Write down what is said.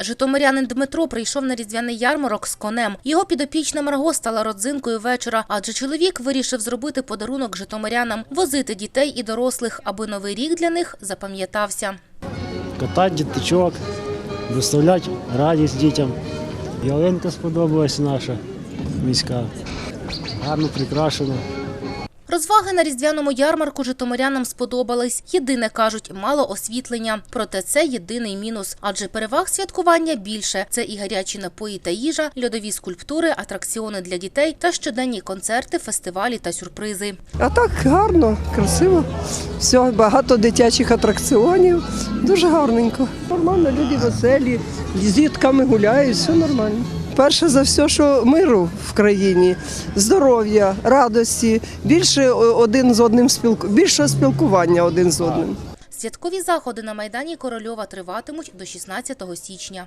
Житомирянин Дмитро прийшов на різдвяний ярмарок з конем. Його підопічна Марго стала родзинкою вечора, адже чоловік вирішив зробити подарунок житомирянам, возити дітей і дорослих, аби новий рік для них запам'ятався. катати діточок, доставляти радість дітям. Ялинка сподобалась наша міська. Гарно прикрашена. Розваги на різдвяному ярмарку житомирянам сподобались. Єдине кажуть, мало освітлення. Проте це єдиний мінус, адже переваг святкування більше. Це і гарячі напої та їжа, льодові скульптури, атракціони для дітей та щоденні концерти, фестивалі та сюрпризи. А так гарно, красиво. Все, багато дитячих атракціонів. Дуже гарненько. Нормально, люди веселі, з дітками гуляють, все нормально. Перше за все, що миру в країні, здоров'я, радості, більше один з одним спілку, більше спілкування один з одним. Святкові заходи на майдані Корольова триватимуть до 16 січня.